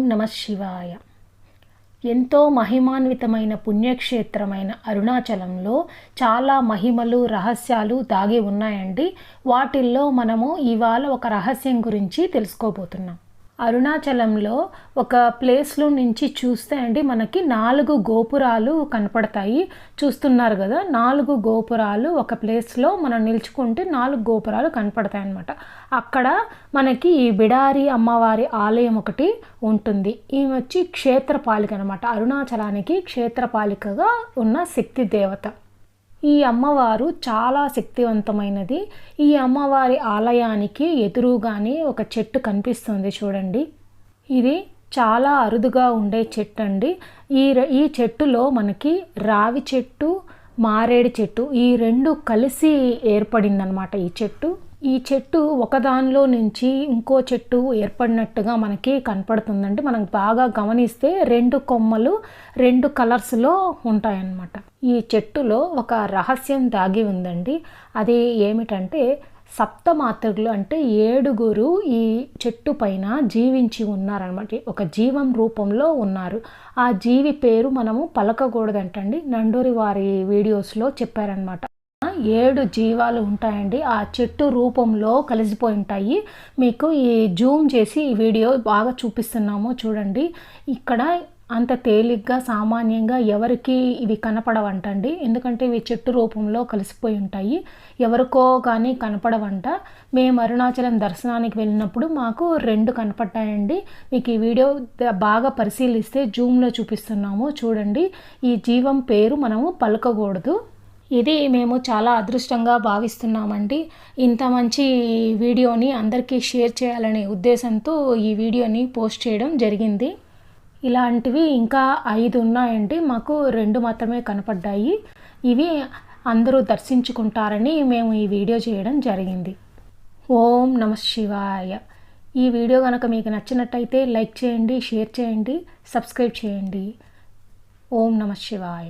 ఓం నమ శివాయ. ఎంతో మహిమాన్వితమైన పుణ్యక్షేత్రమైన అరుణాచలంలో చాలా మహిమలు రహస్యాలు దాగి ఉన్నాయండి. వాటిల్లో మనము ఇవాళ ఒక రహస్యం గురించి తెలుసుకోబోతున్నాం. అరుణాచలంలో ఒక ప్లేస్లో నుంచి చూస్తే అండి మనకి నాలుగు గోపురాలు కనపడతాయి. చూస్తున్నారు కదా నాలుగు గోపురాలు ఒక ప్లేస్లో మనం నిల్చుకుంటే నాలుగు గోపురాలు కనపడతాయి అన్నమాట. అక్కడ మనకి ఈ బిడారి అమ్మవారి ఆలయం ఒకటి ఉంటుంది. ఈమె వచ్చి క్షేత్రపాలిక అనమాట అరుణాచలానికి క్షేత్రపాలికగా ఉన్న శక్తి దేవత. ఈ అమ్మవారు చాలా శక్తివంతమైనది. ఈ అమ్మవారి ఆలయానికి ఎదురుగానే ఒక చెట్టు కనిపిస్తుంది చూడండి. ఇది చాలా అరుదుగా ఉండే చెట్టు అండి ఈ ఈ చెట్టులో మనకి రావి చెట్టు మారేడు చెట్టు ఈ రెండు కలిసి ఏర్పడిందనమాట ఈ చెట్టు. ఈ చెట్టు ఒకదానిలో నుంచి ఇంకో చెట్టు ఏర్పడినట్టుగా మనకి కనపడుతుందండి. మనం బాగా గమనిస్తే రెండు కొమ్మలు రెండు కలర్స్లో ఉంటాయన్నమాట. ఈ చెట్టులో ఒక రహస్యం దాగి ఉందండి. అది ఏమిటంటే సప్తమాతృలు అంటే ఏడుగురు ఈ చెట్టు పైన జీవించి ఉన్నారనమాట ఒక జీవం రూపంలో ఉన్నారు. ఆ జీవి పేరు మనము పలకకూడదంటండి. నండూరి వారి వీడియోస్లో చెప్పారనమాట ఏడు జీవాలు ఉంటాయండి. ఆ చెట్టు రూపంలో కలిసిపోయి ఉంటాయి. మీకు ఈ జూమ్ చేసి ఈ వీడియో బాగా చూపిస్తున్నాము. చూడండి. ఇక్కడ అంత తేలిగ్గా సామాన్యంగా ఎవరికి ఇవి కనపడవంటండి. ఎందుకంటే ఇవి చెట్టు రూపంలో కలిసిపోయి ఉంటాయి. ఎవరికో కానీ కనపడవంట. మేము అరుణాచలం దర్శనానికి వెళ్ళినప్పుడు మాకు రెండు కనపడ్డాయండి. మీకు ఈ వీడియో బాగా పరిశీలిస్తే జూమ్లో చూపిస్తున్నాము. చూడండి. ఈ జీవం పేరు మనము పలకకూడదు. ఇది మేము చాలా అదృష్టంగా భావిస్తున్నామండి. ఇంత మంచి వీడియోని అందరికీ షేర్ చేయాలనే ఉద్దేశంతో ఈ వీడియోని పోస్ట్ చేయడం జరిగింది. ఇలాంటివి ఇంకా ఐదు ఉన్నాయండి. మాకు రెండు మాత్రమే కనపడ్డాయి. ఇవి అందరూ దర్శించుకుంటారని మేము ఈ వీడియో చేయడం జరిగింది. ఓం నమ శివాయ. ఈ వీడియో కనుక మీకు నచ్చినట్టయితే లైక్ చేయండి షేర్ చేయండి సబ్స్క్రైబ్ చేయండి. ఓం నమ శివాయ.